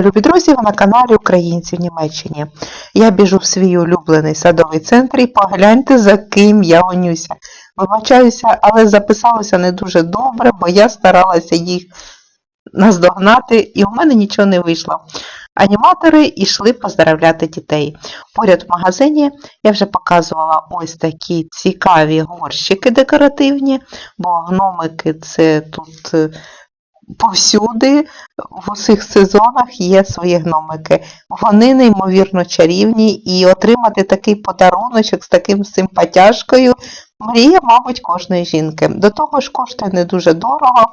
Вітаю, друзі! На каналі Українці в Німеччині. Я біжу в свій улюблений садовий центр і погляньте, за ким я гонюся. Вибачаюся, але записалося не дуже добре, бо я старалася їх наздогнати, і у мене нічого не вийшло. Аніматори йшли поздравляти дітей. Поряд в магазині я вже показувала ось такі цікаві горщики декоративні, бо гномики це тут е, повсюди, в усіх сезонах є свої гномики. Вони неймовірно чарівні, і отримати такий подаруночок з таким симпатяшкою мрія, мабуть, кожної жінки. До того ж, коштує не дуже дорого.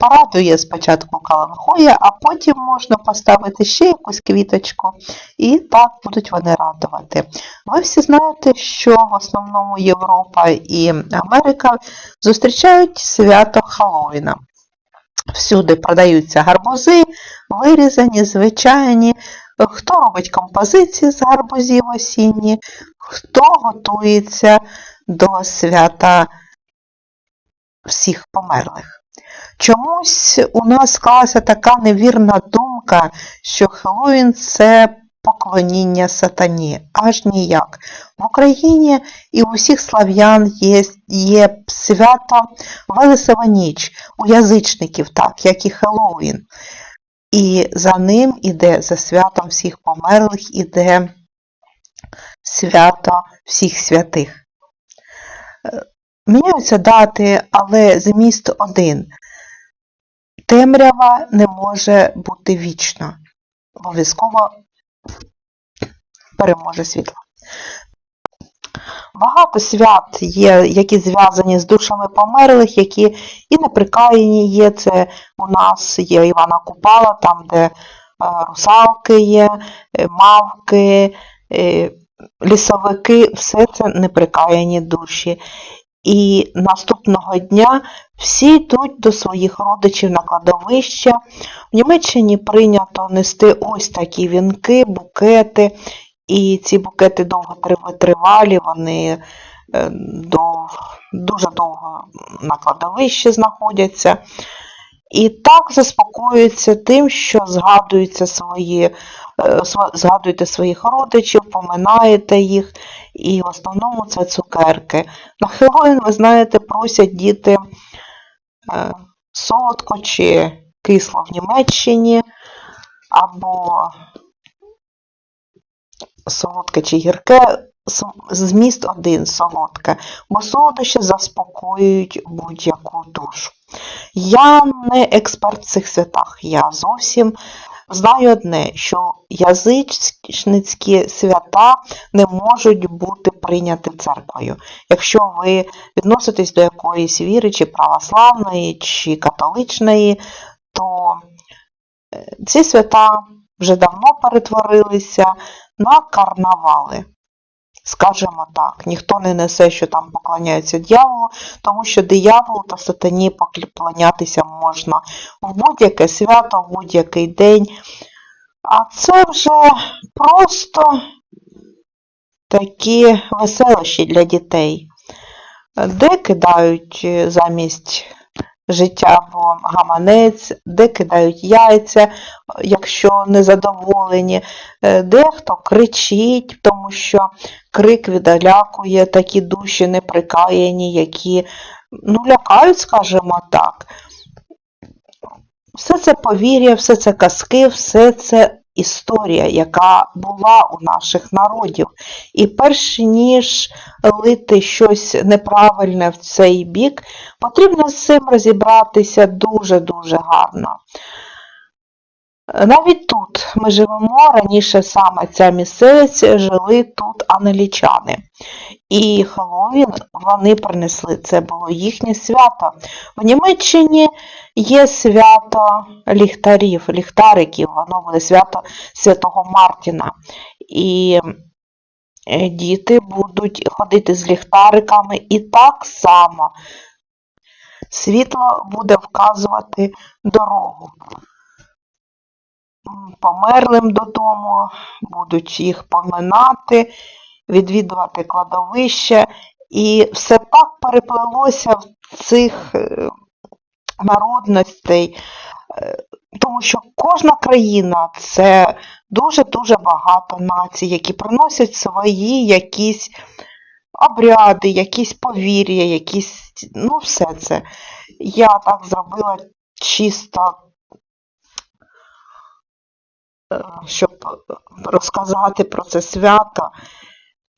Порадує спочатку каланхоя, а потім можна поставити ще якусь квіточку, і так будуть вони радувати. Ви всі знаєте, що в основному Європа і Америка зустрічають свято Хеллоуіна. Всюди продаються гарбузи, вирізані, звичайні. Хто робить композиції з гарбузів осінні, хто готується до свята всіх померлих. Чомусь у нас склалася така невірна думка, що Хеллоуін – це поклоніння сатані. Аж ніяк. В Україні і у всіх слав'ян є, є свято Велесова ніч у язичників, так, як і Хеллоуін. І за ним іде, за святом всіх померлих, іде свято всіх святих. Міняються дати, але зміст один. Темрява не може бути вічна. Обов'язково переможе світло. Багато свят є, які зв'язані з душами померлих, які і неприкаяні є. Це у нас є Івана Купала, там, де е, русалки є, е, мавки, е, лісовики, все це неприкаяні душі. І наступного дня всі йдуть до своїх родичів на кладовище. В Німеччині прийнято нести ось такі вінки, букети. І ці букети довго тривалі, вони е, дов- дуже довго на кладовищі знаходяться. І так заспокоюються тим, що згадуються свої, е, згадуєте своїх родичів, поминаєте їх, і в основному це цукерки. На Хеллоуін, ви знаєте, просять діти е, солодко чи кисло в Німеччині, або солодке чи гірке, зміст один солодке, бо солодощі заспокоюють будь-яку душу. Я не експерт в цих святах, я зовсім знаю одне, що язичницькі свята не можуть бути прийняті церквою. Якщо ви відноситесь до якоїсь віри, чи православної, чи католичної, то е, ці свята вже давно перетворилися на карнавали. Скажемо так, ніхто не несе, що там поклоняються дьяволу, тому що дияволу та сатані поклонятися можна в будь-яке свято, в будь-який день. А це вже просто такі веселощі для дітей, де кидають е, замість життя або гаманець, де кидають яйця, якщо незадоволені, Е, дехто кричить, тому що крик відлякує такі душі неприкаяні, які ну, лякають, скажімо так. Все це повір'я, все це казки, все це історія, яка була у наших народів. І перш ніж лити щось неправильне в цей бік, потрібно з цим розібратися дуже-дуже гарно. Навіть тут ми живемо, раніше саме ця місцевість жили тут англічани. І Хеллоуін вони принесли, це було їхнє свято. В Німеччині є свято ліхтарів, ліхтариків, воно буде свято Святого Мартіна. І е, діти будуть ходити з ліхтариками і так само світло буде вказувати дорогу померлим додому, будуть їх поминати, відвідувати кладовище. І все так переплелося в цих е, народностей. Е, тому що кожна країна це дуже-дуже багато націй, які приносять свої якісь обряди, якісь повір'я, якісь, ну, все це. Я так зробила чисто, щоб розказати про це свято.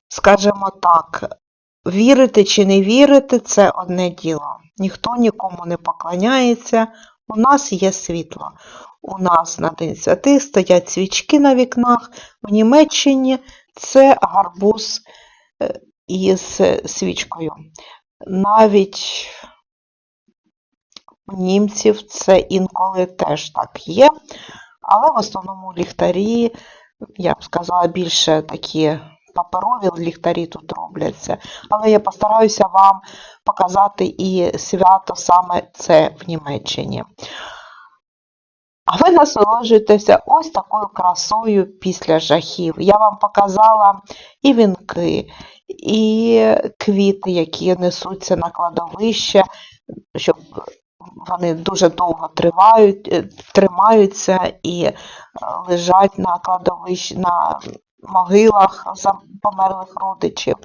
Скажімо так, вірити чи не вірити це одне діло. Ніхто нікому не поклоняється. У нас є світло. У нас на День Святих стоять свічки на вікнах. В Німеччині це гарбуз е, із свічкою. Навіть у німців це інколи теж так є, але в основному ліхтарі, я б сказала, більше такі паперові ліхтарі тут робляться. Але я постараюся вам показати і свято саме це в Німеччині. А ви насолоджуєтеся ось такою красою після жахів. Я вам показала і вінки, і квіти, які несуться на кладовище, щоб вони дуже довго тривають, е, тримаються і е, лежать на кладовищі, на могилах померлих родичів.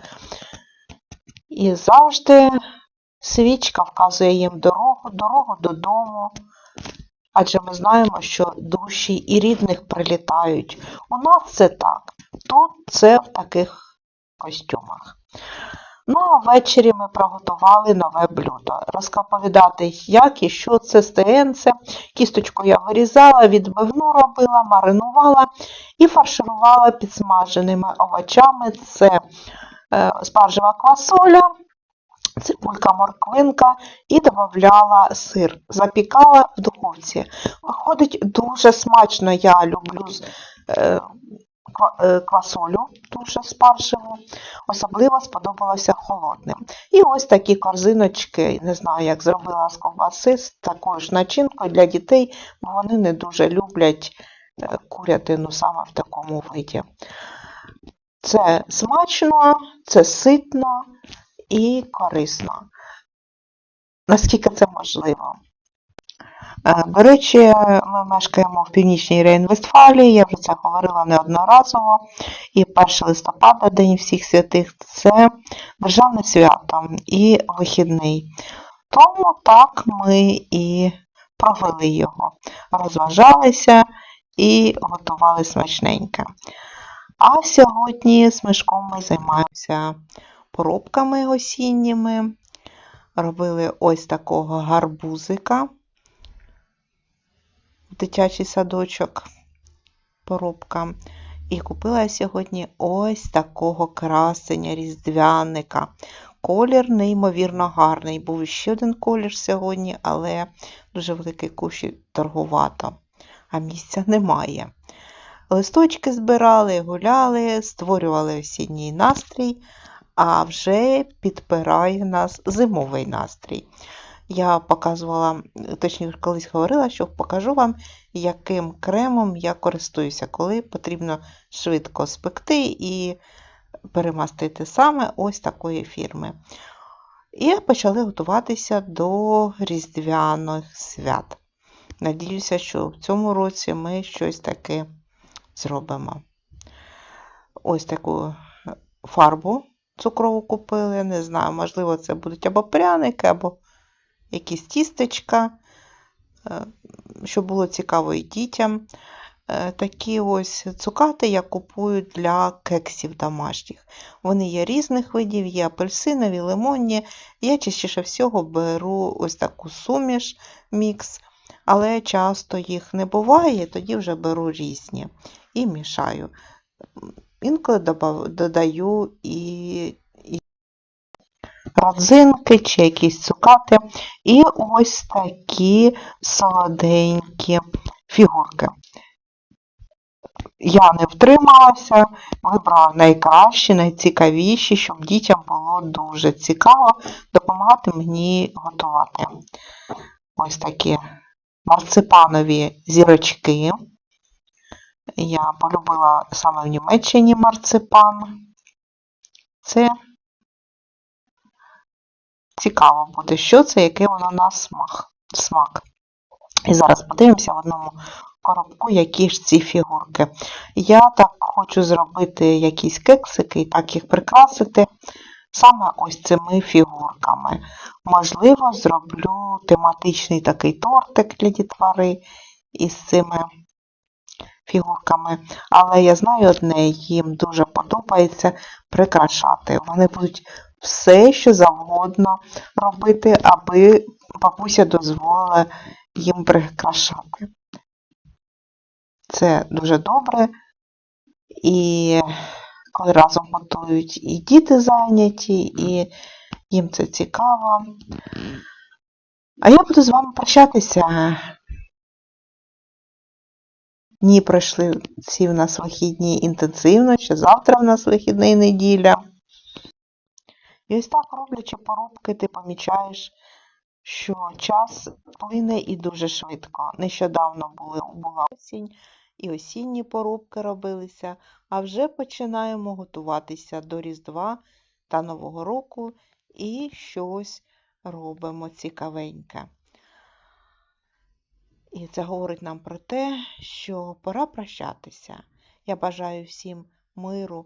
І завжди свічка вказує їм дорогу, дорогу додому. Адже ми знаємо, що душі і рідних прилітають. У нас це так. Тут це в таких костюмах. Ну, а ввечері ми приготували нове блюдо. Розповідати, як і що це стеєнце. Кісточку я вирізала, відбивну робила, маринувала і фарширувала підсмаженими овочами. Це е, спаржева квасоля, цибулька, морквинка і додавала сир. Запікала в духовці. Виходить дуже смачно. Я люблю е, квасолю дуже спаржеву. Особливо сподобалося холодним. І ось такі корзиночки, не знаю, як зробила з ковбаси, з такою ж начинкою для дітей, бо вони не дуже люблять е, курятину саме в такому виді. Це смачно, це ситно і корисно. Наскільки це можливо. Е, До речі, ми мешкаємо в північній Рейн-Вестфалії, я вже це говорила неодноразово. І 1 листопада, День всіх святих, це державне свято і вихідний. Тому так ми і провели його, розважалися і готували смачненьке. А сьогодні з Мишком ми займаємося поробками осінніми. Робили ось такого гарбузика дитячий садочок поробка. І купила я сьогодні ось такого красення різдвяника. Колір неймовірно гарний. Був ще один колір сьогодні, але дуже великий кущ торгувато, а місця немає. Листочки збирали, гуляли, створювали осінній настрій, а вже підпирає нас зимовий настрій. Я показувала, точніше, колись говорила, що покажу вам, яким кремом я користуюся, коли потрібно швидко спекти і перемастити саме ось такої фірми. І почали готуватися до різдвяних свят. Надіюся, що в цьому році ми щось таке зробимо. Ось таку фарбу цукрову купили. Не знаю, можливо, це будуть або пряники, або якісь тістечка, е, щоб було цікаво і дітям. Е, Такі ось цукати я купую для кексів домашніх. Вони є різних видів, є апельсинові, лимонні. Я частіше всього беру ось таку суміш мікс, але часто їх не буває, тоді вже беру різні і мішаю. Інколи додаю і родзинки чи якісь цукати. І ось такі солоденькі фігурки. Я не втрималася, вибрала найкращі, найцікавіші, щоб дітям було дуже цікаво допомагати мені готувати. Ось такі марципанові зірочки. Я полюбила саме в Німеччині марципан. Це цікаво буде, що це, який воно на смак. смак. І зараз подивимося в одному коробку, які ж ці фігурки. Я так хочу зробити якісь кексики і так їх прикрасити саме ось цими фігурками. Можливо, зроблю тематичний такий тортик для дітвори із цими фігурками. Але я знаю одне, їм дуже подобається прикрашати. Вони будуть все, що завгодно робити, аби бабуся дозволила їм прикрашати. Це дуже добре. І коли разом готують і діти зайняті, і їм це цікаво. А я буду з вами прощатися. Дні пройшли всі в нас вихідні інтенсивно, ще завтра в нас вихідний неділя. І ось так, роблячи порубки, ти помічаєш, що час плине і дуже швидко. Нещодавно були, була осінь, і осінні порубки робилися, а вже починаємо готуватися до Різдва та Нового року і щось робимо цікавеньке. І це говорить нам про те, що пора прощатися. Я бажаю всім миру,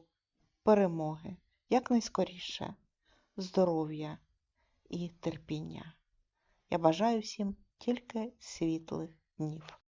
перемоги, якнайскоріше, здоров'я і терпіння. Я бажаю всім тільки світлих днів.